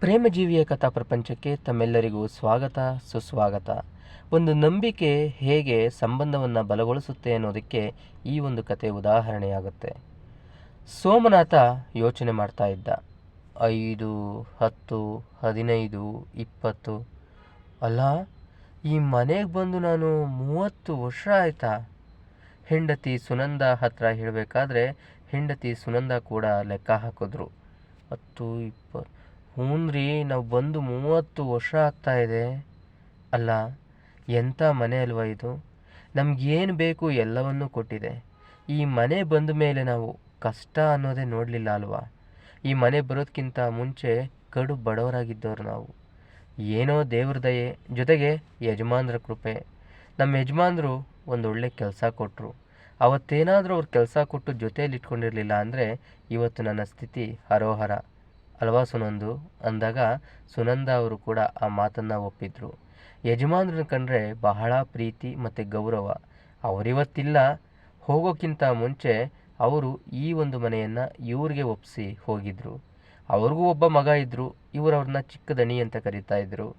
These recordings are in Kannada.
ಪ್ರೇಮಜೀವಿಯ ಕಥಾ ಪ್ರಪಂಚಕ್ಕೆ ತಮ್ಮೆಲ್ಲರಿಗೂ ಸ್ವಾಗತ, ಸುಸ್ವಾಗತ. ಒಂದು ನಂಬಿಕೆ ಹೇಗೆ ಸಂಬಂಧವನ್ನು ಬಲಗೊಳಿಸುತ್ತೆ ಅನ್ನೋದಕ್ಕೆ ಈ ಒಂದು ಕತೆ ಉದಾಹರಣೆಯಾಗುತ್ತೆ. ಸೋಮನಾಥ ಯೋಚನೆ ಮಾಡ್ತಾ ಇದ್ದ. ಐದು, ಹತ್ತು, ಹದಿನೈದು, ಇಪ್ಪತ್ತು. ಅಲ್ಲ, ಈ ಮನೆಗೆ ಬಂದು ನಾನು ಮೂವತ್ತು ವರ್ಷ ಆಯ್ತಾ? ಹೆಂಡತಿ ಸುನಂದ ಹತ್ರ ಹೇಳಬೇಕಾದ್ರೆ ಹೆಂಡತಿ ಸುನಂದ ಕೂಡ ಲೆಕ್ಕ ಹಾಕಿದ್ರು. ಹತ್ತು ಇಪ್ಪ ಹ್ಞೂನ್ರಿ ನಾವು ಬಂದು ಮೂವತ್ತು ವರ್ಷ ಆಗ್ತಾ ಇದೆ. ಅಲ್ಲ ಎಂಥ ಮನೆ ಅಲ್ವಾ ಇದು? ನಮಗೇನು ಬೇಕು ಎಲ್ಲವನ್ನೂ ಕೊಟ್ಟಿದೆ. ಈ ಮನೆ ಬಂದ ಮೇಲೆ ನಾವು ಕಷ್ಟ ಅನ್ನೋದೇ ನೋಡಲಿಲ್ಲ ಅಲ್ವಾ? ಈ ಮನೆ ಬರೋದಕ್ಕಿಂತ ಮುಂಚೆ ಕಡು ಬಡವರಾಗಿದ್ದವ್ರು ನಾವು. ಏನೋ ದೇವ್ರ ದಯೆ, ಜೊತೆಗೆ ಯಜಮಾನ್ರ ಕೃಪೆ. ನಮ್ಮ ಯಜಮಾನ್ರು ಒಂದು ಒಳ್ಳೆ ಕೆಲಸ ಕೊಟ್ಟರು ಅವತ್ತೇನಾದರೂ ಅವ್ರು ಕೆಲಸ ಕೊಟ್ಟು ಜೊತೆಯಲ್ಲಿ ಇಟ್ಕೊಂಡಿರಲಿಲ್ಲ ಅಂದರೆ ಇವತ್ತು ನನ್ನ ಸ್ಥಿತಿ ಹರೋಹರ. ಅಲ್ವಾ ಸುನಂದು ಅಂದಾಗ ಸುನಂದ ಅವರು ಕೂಡ ಆ ಮಾತನ್ನು ಒಪ್ಪಿದ್ರು. ಯಜಮಾನ್ರನ್ನ ಕಂಡ್ರೆ ಬಹಳ ಪ್ರೀತಿ ಮತ್ತು ಗೌರವ. ಅವರಿವತ್ತಿಲ್ಲ. ಹೋಗೋಕ್ಕಿಂತ ಮುಂಚೆ ಅವರು ಈ ಒಂದು ಮನೆಯನ್ನು ಇವ್ರಿಗೆ ಒಪ್ಪಿಸಿ ಹೋಗಿದ್ರು. ಅವ್ರಿಗೂ ಒಬ್ಬ ಮಗ ಇದ್ದರು ಇವರು ಚಿಕ್ಕ ದಣಿ ಅಂತ ಕರೀತಾ ಇದ್ರು.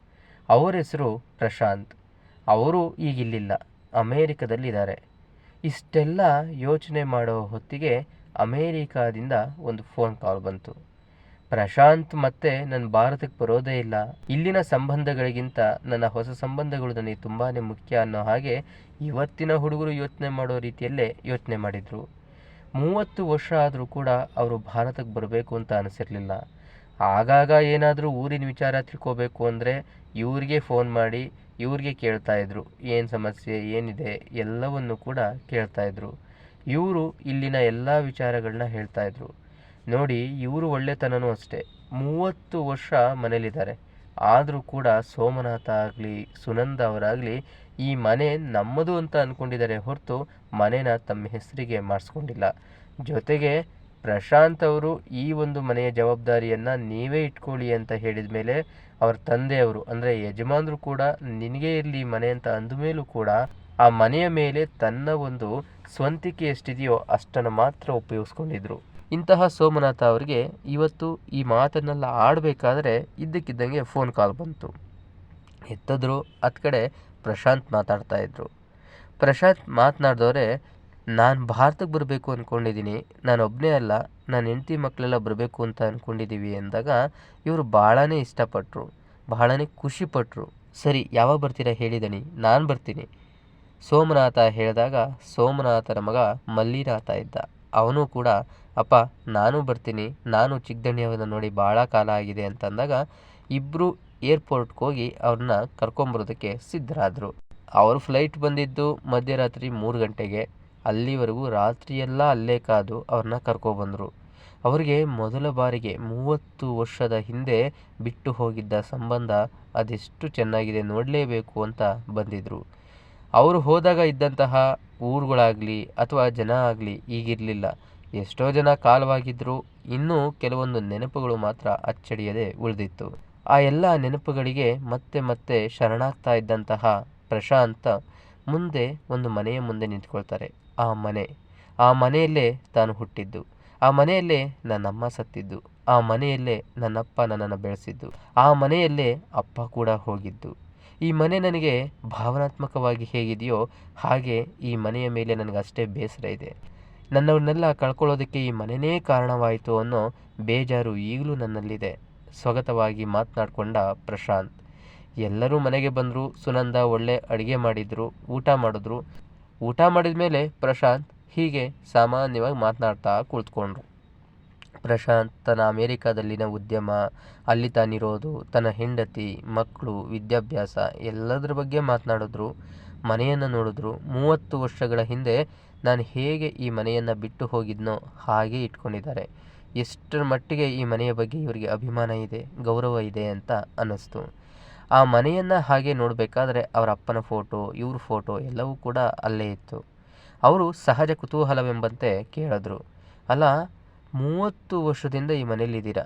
ಅವರ ಹೆಸರು ಪ್ರಶಾಂತ್. ಅವರು ಈಗಿಲ್ಲಿಲ್ಲ. ಅಮೇರಿಕದಲ್ಲಿದ್ದಾರೆ. ಇಷ್ಟೆಲ್ಲ ಯೋಚನೆ ಮಾಡೋ ಹೊತ್ತಿಗೆ ಅಮೇರಿಕಾದಿಂದ ಒಂದು ಫೋನ್ ಕಾಲ್ ಬಂತು. ಪ್ರಶಾಂತ್ ಮತ್ತೆ ನನ್ನ ಭಾರತಕ್ಕೆ ಬರೋದೇ ಇಲ್ಲ. ಇಲ್ಲಿನ ಸಂಬಂಧಗಳಿಗಿಂತ ನನ್ನ ಹೊಸ ಸಂಬಂಧಗಳು ನನಗೆ ತುಂಬಾ ಮುಖ್ಯ ಅನ್ನೋ ಹಾಗೆ ಇವತ್ತಿನ ಹುಡುಗರು ಯೋಚನೆ ಮಾಡೋ ರೀತಿಯಲ್ಲೇ ಯೋಚನೆ ಮಾಡಿದರು. ಮೂವತ್ತು ವರ್ಷ ಆದರೂ ಕೂಡ ಅವರು ಭಾರತಕ್ಕೆ ಬರಬೇಕು ಅಂತ ಅನಿಸಿರಲಿಲ್ಲ. ಆಗಾಗ ಏನಾದರೂ ಊರಿನ ವಿಚಾರ ತಿಳ್ಕೋಬೇಕು ಅಂದರೆ ಇವ್ರಿಗೆ ಫೋನ್ ಮಾಡಿ, ಇವ್ರಿಗೆ ಕೇಳ್ತಾ ಇದ್ರು. ಏನು ಸಮಸ್ಯೆ, ಏನಿದೆ ಎಲ್ಲವನ್ನು ಕೂಡ ಕೇಳ್ತಾ ಇದ್ರು. ಇವರು ಇಲ್ಲಿನ ಎಲ್ಲ ವಿಚಾರಗಳನ್ನ ಹೇಳ್ತಾ ಇದ್ರು. ನೋಡಿ, ಇವರು ಒಳ್ಳೆತನನೂ ಅಷ್ಟೇ. ಮೂವತ್ತು ವರ್ಷ ಮನೇಲಿದ್ದಾರೆ. ಆದರೂ ಕೂಡ ಸೋಮನಾಥ ಆಗಲಿ, ಸುನಂದ ಅವರಾಗಲಿ, ಈ ಮನೆ ನಮ್ಮದು ಅಂತ ಅಂದ್ಕೊಂಡಿದ್ದಾರೆ ಹೊರತು ಮನೇನ ತಮ್ಮ ಹೆಸರಿಗೆ ಮಾಡಿಸ್ಕೊಂಡಿಲ್ಲ. ಜೊತೆಗೆ ಪ್ರಶಾಂತ್ ಅವರು ಈ ಒಂದು ಮನೆಯ ಜವಾಬ್ದಾರಿಯನ್ನು ನೀವೇ ಇಟ್ಕೊಳ್ಳಿ ಅಂತ ಹೇಳಿದ ಮೇಲೆ ಅವ್ರ ತಂದೆಯವರು ಅಂದರೆ ಯಜಮಾನರು ಕೂಡ ನಿನಗೆ ಇರಲಿ ಮನೆ ಅಂತ ಅಂದ ಮೇಲೂ ಕೂಡ ಆ ಮನೆಯ ಮೇಲೆ ತನ್ನ ಒಂದು ಸ್ವಂತಿಕೆ ಎಷ್ಟಿದೆಯೋ ಅಷ್ಟನ್ನು ಮಾತ್ರ ಉಪಯೋಗಿಸ್ಕೊಂಡಿದ್ರು. ಇಂತಹ ಸೋಮನಾಥ ಅವರಿಗೆ ಇವತ್ತು ಈ ಮಾತನ್ನೆಲ್ಲ ಆಡಬೇಕಾದ್ರೆ ಇದ್ದಕ್ಕಿದ್ದಂಗೆ ಫೋನ್ ಕಾಲ್ ಬಂತು. ಎತ್ತಿದ್ರು, ಅತ್ ಕಡೆ ಪ್ರಶಾಂತ್ ಮಾತಾಡ್ತಾ ಇದ್ರು. ಪ್ರಶಾಂತ್ ಮಾತನಾಡಿದವರೆ, ನಾನು ಭಾರತಕ್ಕೆ ಬರಬೇಕು ಅಂದ್ಕೊಂಡಿದ್ದೀನಿ ನಾನು ಒಬ್ಬನೇ ಅಲ್ಲ ನನ್ನ ಹೆಂಡತಿ ಮಕ್ಕಳೆಲ್ಲ ಬರಬೇಕು ಅಂತ ಅಂದ್ಕೊಂಡಿದ್ದೀವಿ ಅಂದಾಗ ಇವರು ಭಾಳನೇ ಇಷ್ಟಪಟ್ಟರು ಬಹಳನೇ ಖುಷಿಪಟ್ಟರು ಸರಿ, ಯಾವಾಗ ಬರ್ತೀರಾ ಹೇಳಿದನಿ ನಾನು ಬರ್ತೀನಿ. ಸೋಮನಾಥ ಹೇಳಿದಾಗ ಸೋಮನಾಥನ ಮಗ ಮಲ್ಲಿನಾಥ ಇದ್ದ. ಅವನು ಕೂಡ ಅಪ್ಪ, ನಾನು ಬರ್ತೀನಿ. ನಾನು ಚಿಕ್ಕದಣ್ಣಿಯವನ್ನ ನೋಡಿ ಭಾಳ ಕಾಲ ಆಗಿದೆ ಅಂತಂದಾಗ ಇಬ್ಬರು ಏರ್ಪೋರ್ಟ್ಗೆ ಹೋಗಿ ಅವ್ರನ್ನ ಕರ್ಕೊಂಬರೋದಕ್ಕೆ ಸಿದ್ಧರಾದರು. ಅವ್ರ ಫ್ಲೈಟ್ ಬಂದಿದ್ದು ಮಧ್ಯರಾತ್ರಿ ಮೂರು ಗಂಟೆಗೆ. ಅಲ್ಲಿವರೆಗೂ ರಾತ್ರಿಯೆಲ್ಲ ಅಲ್ಲೇ ಕಾದು ಅವ್ರನ್ನ ಕರ್ಕೊಬಂದರು. ಅವರಿಗೆ ಮೊದಲ ಬಾರಿಗೆ ಮೂವತ್ತು ವರ್ಷದ ಹಿಂದೆ ಬಿಟ್ಟು ಹೋಗಿದ್ದ ಸಂಬಂಧ ಅದೆಷ್ಟು ಚೆನ್ನಾಗಿದೆ ನೋಡಲೇಬೇಕು ಅಂತ ಬಂದಿದ್ದರು ಅವರು ಹೋದಾಗ ಇದ್ದಂತಹ ಊರುಗಳಾಗಲಿ ಅಥವಾ ಜನ ಆಗಲಿ ಈಗಿರಲಿಲ್ಲ. ಎಷ್ಟೋ ಜನ ಕಾಲವಾಗಿದ್ರು ಇನ್ನೂ ಕೆಲವೊಂದು ನೆನಪುಗಳು ಮಾತ್ರ ಅಚ್ಚಡಿಯದೆ ಉಳಿದಿತ್ತು. ಆ ಎಲ್ಲ ನೆನಪುಗಳಿಗೆ ಮತ್ತೆ ಮತ್ತೆ ಶರಣಾಗ್ತಾ ಇದ್ದಂತಹ ಪ್ರಶಾಂತ ಮುಂದೆ ಒಂದು ಮನೆಯ ಮುಂದೆ ನಿಂತ್ಕೊಳ್ತಾರೆ. ಆ ಮನೆ, ಆ ಮನೆಯಲ್ಲೇ ತಾನು ಹುಟ್ಟಿದ್ದು. ಆ ಮನೆಯಲ್ಲೇ ನನ್ನಮ್ಮ ಸತ್ತಿದ್ದು. ಆ ಮನೆಯಲ್ಲೇ ನನ್ನಪ್ಪ ನನ್ನನ್ನು ಬೆಳೆಸಿದ್ದು. ಆ ಮನೆಯಲ್ಲೇ ಅಪ್ಪ ಕೂಡ ಹೋಗಿದ್ದು. ಈ ಮನೆ ನನಗೆ ಭಾವನಾತ್ಮಕವಾಗಿ ಹೇಗಿದೆಯೋ ಹಾಗೆ ಈ ಮನೆಯ ಮೇಲೆ ನನಗಷ್ಟೇ ಬೇಸರ ಇದೆ. ನನ್ನವ್ರನ್ನೆಲ್ಲ ಕಳ್ಕೊಳ್ಳೋದಕ್ಕೆ ಈ ಮನೆಯೇ ಕಾರಣವಾಯಿತು ಅನ್ನೋ ಬೇಜಾರು ಈಗಲೂ ನನ್ನಲ್ಲಿದೆ. ಸ್ವಗತವಾಗಿ ಮಾತನಾಡಿಕೊಂಡ ಪ್ರಶಾಂತ್. ಎಲ್ಲರೂ ಮನೆಗೆ ಬಂದರು, ಸುನಂದ ಒಳ್ಳೆ ಅಡುಗೆ ಮಾಡಿದರು, ಊಟ ಮಾಡಿದ್ರು. ಊಟ ಮಾಡಿದ ಮೇಲೆ ಪ್ರಶಾಂತ್ ಹೀಗೆ ಸಾಮಾನ್ಯವಾಗಿ ಮಾತನಾಡ್ತಾ ಕುಳಿತುಕೊಂಡ್ರು ಪ್ರಶಾಂತ್ ತನ್ನ ಅಮೇರಿಕಾದಲ್ಲಿನ ಉದ್ಯಮ, ಅಲ್ಲಿ ತಾನಿರೋದು, ತನ್ನ ಹೆಂಡತಿ, ಮಕ್ಕಳು, ವಿದ್ಯಾಭ್ಯಾಸ ಎಲ್ಲದರ ಬಗ್ಗೆ ಮಾತನಾಡಿದ್ರು, ಮನೆಯನ್ನು ನೋಡಿದ್ರು. ಮೂವತ್ತು ವರ್ಷಗಳ ಹಿಂದೆ ನಾನು ಹೇಗೆ ಈ ಮನೆಯನ್ನು ಬಿಟ್ಟು ಹೋಗಿದ್ನೋ ಹಾಗೆ ಇಟ್ಕೊಂಡಿದ್ದಾರೆ. ಎಷ್ಟರ ಮಟ್ಟಿಗೆ ಈ ಮನೆಯ ಬಗ್ಗೆ ಇವರಿಗೆ ಅಭಿಮಾನ ಇದೆ, ಗೌರವ ಇದೆ ಅಂತ ಅನ್ನಿಸ್ತು. ಆ ಮನೆಯನ್ನು ಹಾಗೆ ನೋಡಬೇಕಾದ್ರೆ ಅವರ ಅಪ್ಪನ ಫೋಟೋ, ಇವ್ರ ಫೋಟೋ ಎಲ್ಲವೂ ಕೂಡ ಅಲ್ಲೇ ಇತ್ತು. ಅವರು ಸಹಜ ಕುತೂಹಲವೆಂಬಂತೆ ಕೇಳಿದ್ರು. ಅಲ್ಲ, ಮೂವತ್ತು ವರ್ಷದಿಂದ ಈ ಮನೆಯಲ್ಲಿದ್ದೀರಾ?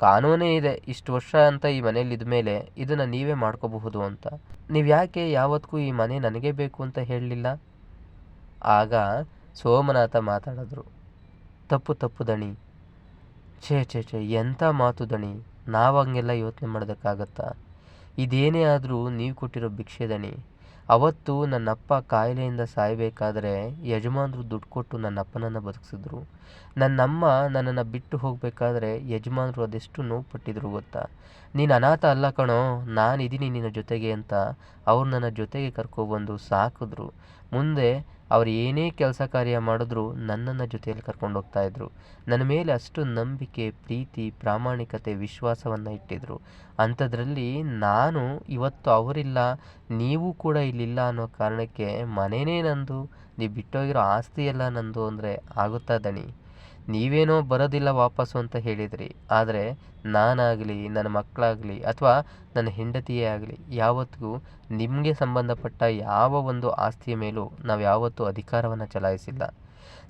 ಕಾನೂನೇ ಇದೆ ಇಷ್ಟು ವರ್ಷ ಅಂತ ಈ ಮನೇಲಿ ಮೇಲೆ ಇದನ್ನು ನೀವೇ ಮಾಡ್ಕೋಬಹುದು ಅಂತ. ನೀವು ಯಾಕೆ ಯಾವತ್ತಿಗೂ ಈ ಮನೆ ನನಗೆ ಬೇಕು ಅಂತ ಹೇಳಲಿಲ್ಲ? ಆಗ ಸೋಮನಾಥ ಮಾತಾಡಿದ್ರು, ತಪ್ಪು ತಪ್ಪು ದಣಿ. ಛೇ ಛೇ ಛೇ, ಎಂಥ ಮಾತು ದಣಿ? ನಾವು ಹಂಗೆಲ್ಲ ಯೋಚನೆ ಮಾಡೋದಕ್ಕಾಗತ್ತಾ ಇದೇನೇ ಆದರೂ ನೀವು ಕೊಟ್ಟಿರೋ ಭಿಕ್ಷೆ ದಣಿ. ಅವತ್ತು ನನ್ನಪ್ಪ ಕಾಯಿಲೆಯಿಂದ ಸಾಯಬೇಕಾದ್ರೆ ಯಜಮಾನರು ದುಡ್ಡು ಕೊಟ್ಟು ನನ್ನಪ್ಪನನ್ನು ಬದುಕಿಸಿದ್ರು. ನನ್ನಮ್ಮ ನನ್ನನ್ನು ಬಿಟ್ಟು ಹೋಗಬೇಕಾದ್ರೆ ಯಜಮಾನರು ಅದೆಷ್ಟು ನೋವು ಪಟ್ಟಿದ್ರು ಗೊತ್ತಾ? ನೀನು ಅನಾಥ ಅಲ್ಲ ಕಣೋ, ನಾನಿದ್ದೀನಿ ನಿನ್ನ ಜೊತೆಗೆ ಅಂತ ಅವ್ರು ನನ್ನ ಜೊತೆಗೆ ಕರ್ಕೊಬಂದು ಸಾಕಿದ್ರು. ಮುಂದೆ ಅವ್ರು ಏನೇ ಕೆಲಸ ಕಾರ್ಯ ಮಾಡಿದ್ರು ನನ್ನನ್ನು ಜೊತೆಯಲ್ಲಿ ಕರ್ಕೊಂಡು ಹೋಗ್ತಾ ಇದ್ರು. ನನ್ನ ಮೇಲೆ ಅಷ್ಟು ನಂಬಿಕೆ, ಪ್ರೀತಿ, ಪ್ರಾಮಾಣಿಕತೆ, ವಿಶ್ವಾಸವನ್ನು ಇಟ್ಟಿದ್ರು. ಅಂಥದ್ರಲ್ಲಿ ನಾನು ಇವತ್ತು ಅವರಿಲ್ಲ, ನೀವು ಕೂಡ ಇಲ್ಲಿಲ್ಲ ಅನ್ನೋ ಕಾರಣಕ್ಕೆ ಮನೆಯೇ ನಂದು ನೀವು ಬಿಟ್ಟೋಗಿರೋ ಆಸ್ತಿ ಎಲ್ಲ ನಂದು ಅಂದರೆ ಆಗುತ್ತಾ ದಣಿ? ನೀವೇನೋ ಬರೋದಿಲ್ಲ ವಾಪಸ್ಸು ಅಂತ ಹೇಳಿದ್ರಿ. ಆದರೆ ನಾನಾಗಲಿ, ನನ್ನ ಮಕ್ಕಳಾಗಲಿ ಅಥವಾ ನನ್ನ ಹೆಂಡತಿಯೇ ಆಗಲಿ, ಯಾವತ್ತಿಗೂ ನಿಮಗೆ ಸಂಬಂಧಪಟ್ಟ ಯಾವ ಒಂದು ಆಸ್ತಿಯ ಮೇಲೂ ನಾವು ಯಾವತ್ತೂ ಅಧಿಕಾರವನ್ನು ಚಲಾಯಿಸಿಲ್ಲ.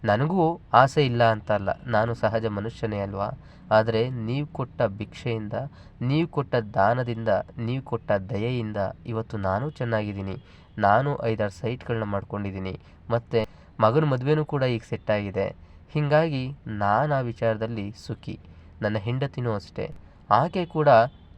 ನನಗೂ ಆಸೆ ಇಲ್ಲ ಅಂತ ಅಲ್ಲ, ನಾನು ಸಹಜ ಮನುಷ್ಯನೇ ಅಲ್ವಾ? ಆದರೆ ನೀವು ಕೊಟ್ಟ ಭಿಕ್ಷೆಯಿಂದ, ನೀವು ಕೊಟ್ಟ ದಾನದಿಂದ, ನೀವು ಕೊಟ್ಟ ದಯೆಯಿಂದ ಇವತ್ತು ನಾನು ಚೆನ್ನಾಗಿದ್ದೀನಿ. ನಾನು ಐದಾರು ಸೈಟ್ಗಳನ್ನ ಮಾಡ್ಕೊಂಡಿದ್ದೀನಿ. ಮತ್ತು ಮಗನ ಮದುವೆನೂ ಕೂಡ ಈಗ ಸೆಟ್ಟಾಗಿದೆ ಹೀಗಾಗಿ ನಾನು ಆ ವಿಚಾರದಲ್ಲಿ ಸುಖಿ. ನನ್ನ ಹೆಂಡತಿನೂ ಅಷ್ಟೇ. ಆಕೆ ಕೂಡ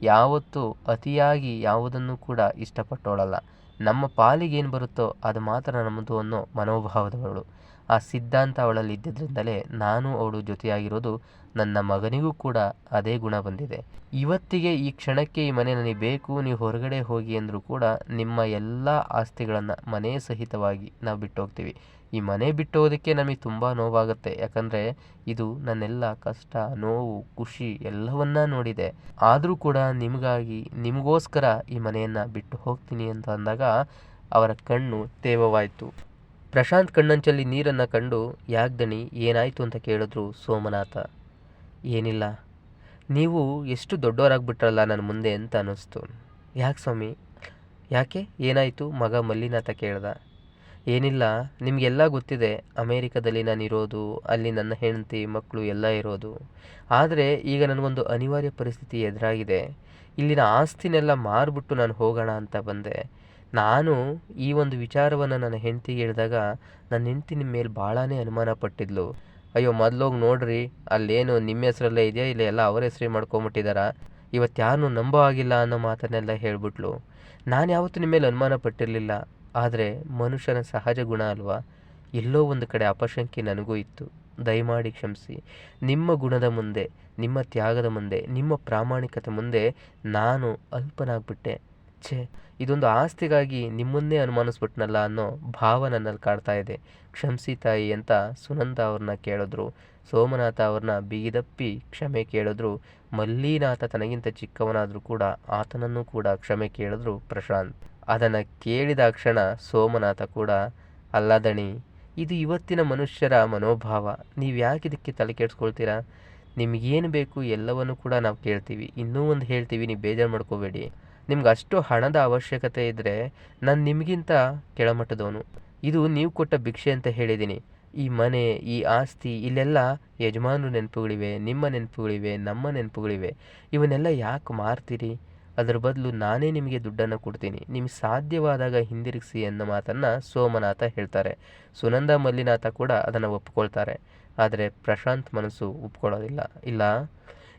ಯಾವತ್ತೂ ಅತಿಯಾಗಿ ಯಾವುದನ್ನು ಕೂಡ ಇಷ್ಟಪಟ್ಟೋಳಲ್ಲ ನಮ್ಮ ಪಾಲಿಗೆ ಏನು ಬರುತ್ತೋ ಅದು ಮಾತ್ರ ನಮ್ಮದು ಅನ್ನೋ ಮನೋಭಾವದವಳು. ಆ ಸಿದ್ಧಾಂತ ಅವಳಲ್ಲಿ ಇದ್ದಿದ್ದರಿಂದಲೇ ನಾನು ಅವಳು ಜೊತೆಯಾಗಿರೋದು ನನ್ನ ಮಗನಿಗೂ ಕೂಡ ಅದೇ ಗುಣ ಬಂದಿದೆ. ಇವತ್ತಿಗೆ ಈ ಕ್ಷಣಕ್ಕೆ ಈ ಮನೆ ನನಗೆ ಬೇಕು, ನೀವು ಹೊರಗಡೆ ಹೋಗಿ ಅಂದರೂ ಕೂಡ ನಿಮ್ಮ ಎಲ್ಲ ಆಸ್ತಿಗಳನ್ನು ಮನೆ ಸಹಿತವಾಗಿ ನಾವು ಬಿಟ್ಟು ಹೋಗ್ತೀವಿ ಈ ಮನೆ ಬಿಟ್ಟು ಹೋಗೋದಕ್ಕೆ ನಮಗೆ ತುಂಬ ನೋವಾಗುತ್ತೆ. ಯಾಕಂದರೆ ಇದು ನನ್ನೆಲ್ಲ ಕಷ್ಟ, ನೋವು, ಖುಷಿ ಎಲ್ಲವನ್ನ ನೋಡಿದೆ. ಆದರೂ ಕೂಡ ನಿಮಗಾಗಿ, ನಿಮಗೋಸ್ಕರ ಈ ಮನೆಯನ್ನು ಬಿಟ್ಟು ಹೋಗ್ತೀನಿ ಅಂತ ಅಂದಾಗ ಅವರ ಕಣ್ಣು ತೇವವಾಯಿತು. ಪ್ರಶಾಂತ್ ಕಣ್ಣಂಚಲ್ಲಿ ನೀರನ್ನು ಕಂಡು ಯಾಗ್ದಣಿ ದಣಿ, ಏನಾಯಿತು ಅಂತ ಕೇಳಿದ್ರು ಸೋಮನಾಥ. ಏನಿಲ್ಲ. ನೀವು ಎಷ್ಟು ದೊಡ್ಡವರಾಗ್ಬಿಟ್ರಲ್ಲ ನನ್ನ ಮುಂದೆ ಅಂತ ಅನ್ನಿಸ್ತು. ಯಾಕೆ ಸ್ವಾಮಿ? ಯಾಕೆ? ಏನಾಯಿತು? ಮಗ ಮಲ್ಲಿನಾಥ ಕೇಳ್ದ. ಏನಿಲ್ಲ, ನಿಮಗೆಲ್ಲ ಗೊತ್ತಿದೆ, ಅಮೇರಿಕದಲ್ಲಿ ನಾನು ಇರೋದು ಅಲ್ಲಿ ನನ್ನ ಹೆಂಡತಿ ಮಕ್ಕಳು ಎಲ್ಲ ಇರೋದು. ಆದರೆ ಈಗ ನನಗೊಂದು ಅನಿವಾರ್ಯ ಪರಿಸ್ಥಿತಿ ಎದುರಾಗಿದೆ. ಇಲ್ಲಿನ ಆಸ್ತಿನೆಲ್ಲ ಮಾರ್ಬಿಟ್ಟು ನಾನು ಹೋಗೋಣ ಅಂತ ಬಂದೆ. ನಾನು ಈ ಒಂದು ವಿಚಾರವನ್ನು ನನ್ನ ಹೆಂಡತಿಗೆ ಹೇಳಿದಾಗ, ನನ್ನ ಹೆಂಡತಿ ನಿಮ್ಮ ಮೇಲೆ ಭಾಳನೇ ಅನುಮಾನ ಪಟ್ಟಿದ್ಲು. ಅಯ್ಯೋ, ಮೊದಲೋಗಿ ನೋಡ್ರಿ, ಅಲ್ಲೇನು ನಿಮ್ಮ ಹೆಸರಲ್ಲೇ ಇದೆಯಾ ಇಲ್ಲ ಎಲ್ಲ ಅವರ ಹೆಸರು ಮಾಡ್ಕೊಂಬಿಟ್ಟಿದಾರ? ಇವತ್ತು ಯಾರನ್ನೂ ನಂಬೋ ಆಗಿಲ್ಲ ಅನ್ನೋ ಮಾತನ್ನೆಲ್ಲ ಹೇಳ್ಬಿಟ್ಲು. ನಾನು ಯಾವತ್ತೂ ನಿಮ್ಮ ಮೇಲೆ ಅನುಮಾನ ಪಟ್ಟಿರಲಿಲ್ಲ. ಆದರೆ ಮನುಷ್ಯನ ಸಹಜ ಗುಣ ಅಲ್ವಾ? ಎಲ್ಲೋ ಒಂದು ಕಡೆ ಅಪಶಂಕೆ ನನಗೂ ಇತ್ತು. ದಯಮಾಡಿ ಕ್ಷಮಿಸಿ. ನಿಮ್ಮ ಗುಣದ ಮುಂದೆ, ನಿಮ್ಮ ತ್ಯಾಗದ ಮುಂದೆ, ನಿಮ್ಮ ಪ್ರಾಮಾಣಿಕತೆ ಮುಂದೆ ನಾನು ಅಲ್ಪನಾಗ್ಬಿಟ್ಟೆ. ಛೇ ಇದೊಂದು ಆಸ್ತಿಗಾಗಿ ನಿಮ್ಮನ್ನೇ ಅನುಮಾನಿಸ್ಬಿಟ್ನಲ್ಲ ಅನ್ನೋ ಭಾವ ನನ್ನಲ್ಲಿ ಕಾಡ್ತಾ ಇದೆ. ಕ್ಷಮಿಸಿ ತಾಯಿ ಅಂತ ಸುನಂದ ಅವ್ರನ್ನ ಕೇಳಿದ್ರು. ಸೋಮನಾಥ ಅವ್ರನ್ನ ಬಿಗಿದಪ್ಪಿ ಕ್ಷಮೆ ಕೇಳಿದ್ರು. ಮಲ್ಲಿನಾಥ ತನಗಿಂತ ಚಿಕ್ಕವನಾದರೂ ಕೂಡ ಆತನನ್ನು ಕೂಡ ಕ್ಷಮೆ ಕೇಳಿದ್ರು ಪ್ರಶಾಂತ್. ಅದನ್ನು ಕೇಳಿದ ಕ್ಷಣ ಸೋಮನಾಥ ಕೂಡ, ಅಲ್ಲದಣಿ, ಇದು ಇವತ್ತಿನ ಮನುಷ್ಯರ ಮನೋಭಾವ. ನೀವು ಯಾಕೆ ಇದಕ್ಕೆ ತಲೆ ಕೆಡಿಸ್ಕೊಳ್ತೀರಾ? ನಿಮಗೇನು ಬೇಕು ಎಲ್ಲವನ್ನು ಕೂಡ ನಾವು ಕೇಳ್ತೀವಿ. ಇನ್ನೂ ಒಂದು ಹೇಳ್ತೀವಿ, ನೀವು ಬೇಜಾರು ಮಾಡ್ಕೋಬೇಡಿ. ನಿಮ್ಗೆ ಅಷ್ಟು ಹಣದ ಅವಶ್ಯಕತೆ ಇದ್ದರೆ ನಾನು ನಿಮಗಿಂತ ಕೆಳಮಟ್ಟದವನು. ಇದು ನೀವು ಕೊಟ್ಟ ಭಿಕ್ಷೆ ಅಂತ ಹೇಳಿದ್ದೀನಿ ಈ ಮನೆ, ಈ ಆಸ್ತಿ, ಇಲ್ಲೆಲ್ಲ ಯಜಮಾನರು ನೆನಪುಗಳಿವೆ, ನಿಮ್ಮ ನೆನಪುಗಳಿವೆ, ನಮ್ಮ ನೆನಪುಗಳಿವೆ. ಇವನ್ನೆಲ್ಲ ಯಾಕೆ ಮಾರ್ತೀರಿ? ಅದರ ಬದಲು ನಾನೇ ನಿಮಗೆ ದುಡ್ಡನ್ನು ಕೊಡ್ತೀನಿ. ನಿಮ್ಗೆ ಸಾಧ್ಯವಾದಾಗ ಹಿಂದಿರುಗಿಸಿ ಅನ್ನೋ ಮಾತನ್ನು ಸೋಮನಾಥ ಹೇಳ್ತಾರೆ. ಸುನಂದ ಮಲ್ಲಿನಾಥ ಕೂಡ ಅದನ್ನು ಒಪ್ಕೊಳ್ತಾರೆ. ಆದರೆ ಪ್ರಶಾಂತ್ ಮನಸ್ಸು ಒಪ್ಕೊಳ್ಳೋದಿಲ್ಲ. ಇಲ್ಲ.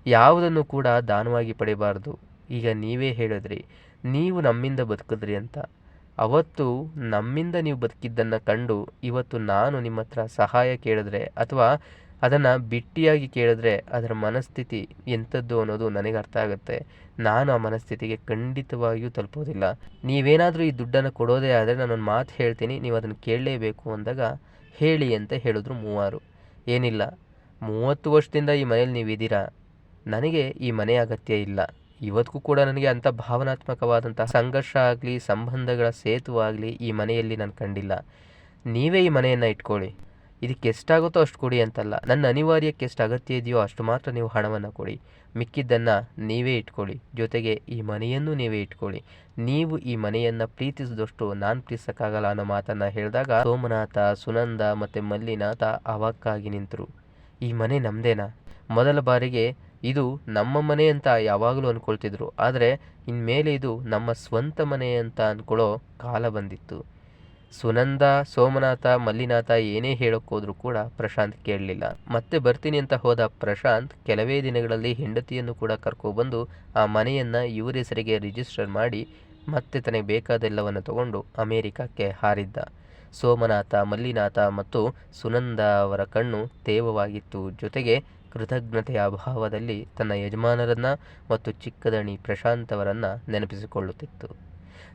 ಯಾವುದನ್ನು ಕೂಡ ದಾನವಾಗಿ ಪಡಿಬಾರ್ದು. ಈಗ ನೀವೇ ಹೇಳಿದ್ರಿ, ನೀವು ನಮ್ಮಿಂದ ಬದುಕಿದ್ರಿ ಅಂತ. ಅವತ್ತು ನಮ್ಮಿಂದ ನೀವು ಬದುಕಿದ್ದನ್ನು ಕಂಡು ಇವತ್ತು ನಾನು ನಿಮ್ಮ ಹತ್ರ ಸಹಾಯ ಕೇಳಿದ್ರೆ ಅಥವಾ ಅದನ್ನು ಬಿಟ್ಟಿಯಾಗಿ ಕೇಳಿದ್ರೆ ಅದರ ಮನಸ್ಥಿತಿ ಎಂಥದ್ದು ಅನ್ನೋದು ನನಗೆ ಅರ್ಥ ಆಗುತ್ತೆ. ನಾನು ಆ ಮನಸ್ಥಿತಿಗೆ ಖಂಡಿತವಾಗಿಯೂ ತಲುಪೋದಿಲ್ಲ ನೀವೇನಾದರೂ ಈ ದುಡ್ಡನ್ನು ಕೊಡೋದೇ ಆದರೆ ನಾನು ಒಂದು ಮಾತು ಹೇಳ್ತೀನಿ, ನೀವು ಅದನ್ನು ಕೇಳಲೇಬೇಕು ಅಂದಾಗ ಹೇಳಿ ಅಂತ ಹೇಳಿದ್ರು ಮೂವರು. ಏನಿಲ್ಲ, ಮೂವತ್ತು ವರ್ಷದಿಂದ ಈ ಮನೇಲಿ ನೀವಿದ್ದೀರಾ? ನನಗೆ ಈ ಮನೆ ಅಗತ್ಯ ಇಲ್ಲ. ಇವತ್ತಿಗೂ ಕೂಡ ನನಗೆ ಅಂಥ ಭಾವನಾತ್ಮಕವಾದಂಥ ಸಂಘರ್ಷ ಆಗಲಿ, ಸಂಬಂಧಗಳ ಸೇತುವಾಗಲಿ ಈ ಮನೆಯಲ್ಲಿ ನಾನು ಕಂಡಿಲ್ಲ. ನೀವೇ ಈ ಮನೆಯನ್ನು ಇಟ್ಕೊಳ್ಳಿ. ಇದಕ್ಕೆ ಎಷ್ಟಾಗುತ್ತೋ ಅಷ್ಟು ಕೊಡಿ ಅಂತಲ್ಲ. ನನ್ನ ಅನಿವಾರ್ಯಕ್ಕೆ ಎಷ್ಟು ಅಗತ್ಯ ಇದೆಯೋ ಅಷ್ಟು ಮಾತ್ರ ನೀವು ಹಣವನ್ನು ಕೊಡಿ. ಮಿಕ್ಕಿದ್ದನ್ನು ನೀವೇ ಇಟ್ಕೊಳ್ಳಿ. ಜೊತೆಗೆ ಈ ಮನೆಯನ್ನು ನೀವೇ ಇಟ್ಕೊಳ್ಳಿ. ನೀವು ಈ ಮನೆಯನ್ನು ಪ್ರೀತಿಸಿದಷ್ಟು ನಾನು ಪ್ರೀತಿಸೋಕ್ಕಾಗಲ್ಲ ಅನ್ನೋ ಮಾತನ್ನು ಹೇಳಿದಾಗ ಸೋಮನಾಥ, ಸುನಂದ ಮತ್ತು ಮಲ್ಲಿನಾಥ ಅವಕ್ಕಾಗಿ ನಿಂತರು. ಈ ಮನೆ ನಮ್ಮದೇನಾ ಮೊದಲ ಬಾರಿಗೆ ಇದು ನಮ್ಮ ಮನೆ ಅಂತ ಯಾವಾಗಲೂ ಅಂದ್ಕೊಳ್ತಿದ್ರು ಆದರೆ ಇನ್ಮೇಲೆ ಇದು ನಮ್ಮ ಸ್ವಂತ ಮನೆ ಅಂತ ಅಂದ್ಕೊಳ್ಳೋ ಕಾಲ ಬಂದಿತ್ತು. ಸುನಂದ, ಸೋಮನಾಥ, ಮಲ್ಲಿನಾಥ ಏನೇ ಹೇಳೋಕ್ಕೋದ್ರೂ ಕೂಡ ಪ್ರಶಾಂತ್ ಕೇಳಲಿಲ್ಲ. ಮತ್ತೆ ಬರ್ತೀನಿ ಅಂತ ಹೋದ ಪ್ರಶಾಂತ್ ಕೆಲವೇ ದಿನಗಳಲ್ಲಿ ಹೆಂಡತಿಯನ್ನು ಕೂಡ ಕರ್ಕೊಬಂದು ಆ ಮನೆಯನ್ನು ಇವರ ಹೆಸರಿಗೆ ರಿಜಿಸ್ಟರ್ ಮಾಡಿ ಮತ್ತೆ ತನಗೆ ಬೇಕಾದೆಲ್ಲವನ್ನು ತಗೊಂಡು ಅಮೇರಿಕಕ್ಕೆ ಹಾರಿದ್ದ. ಸೋಮನಾಥ, ಮಲ್ಲಿನಾಥ ಮತ್ತು ಸುನಂದ ಅವರ ಕಣ್ಣು ತೇವವಾಗಿತ್ತು. ಜೊತೆಗೆ ಕೃತಜ್ಞತೆಯ ಅಭಾವದಲ್ಲಿ ತನ್ನ ಯಜಮಾನರನ್ನ ಮತ್ತು ಚಿಕ್ಕದಣಿ ಪ್ರಶಾಂತ್ ಅವರನ್ನು ನೆನಪಿಸಿಕೊಳ್ಳುತ್ತಿತ್ತು.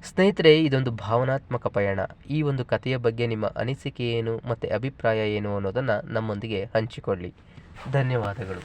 ಸ್ನೇಹಿತರೆ, ಇದೊಂದು ಭಾವನಾತ್ಮಕ ಪಯಣ. ಈ ಒಂದು ಕಥೆಯ ಬಗ್ಗೆ ನಿಮ್ಮ ಅನಿಸಿಕೆ ಏನು ಮತ್ತು ಅಭಿಪ್ರಾಯ ಏನು ಅನ್ನೋದನ್ನು ನಮ್ಮೊಂದಿಗೆ ಹಂಚಿಕೊಳ್ಳಿ. ಧನ್ಯವಾದಗಳು.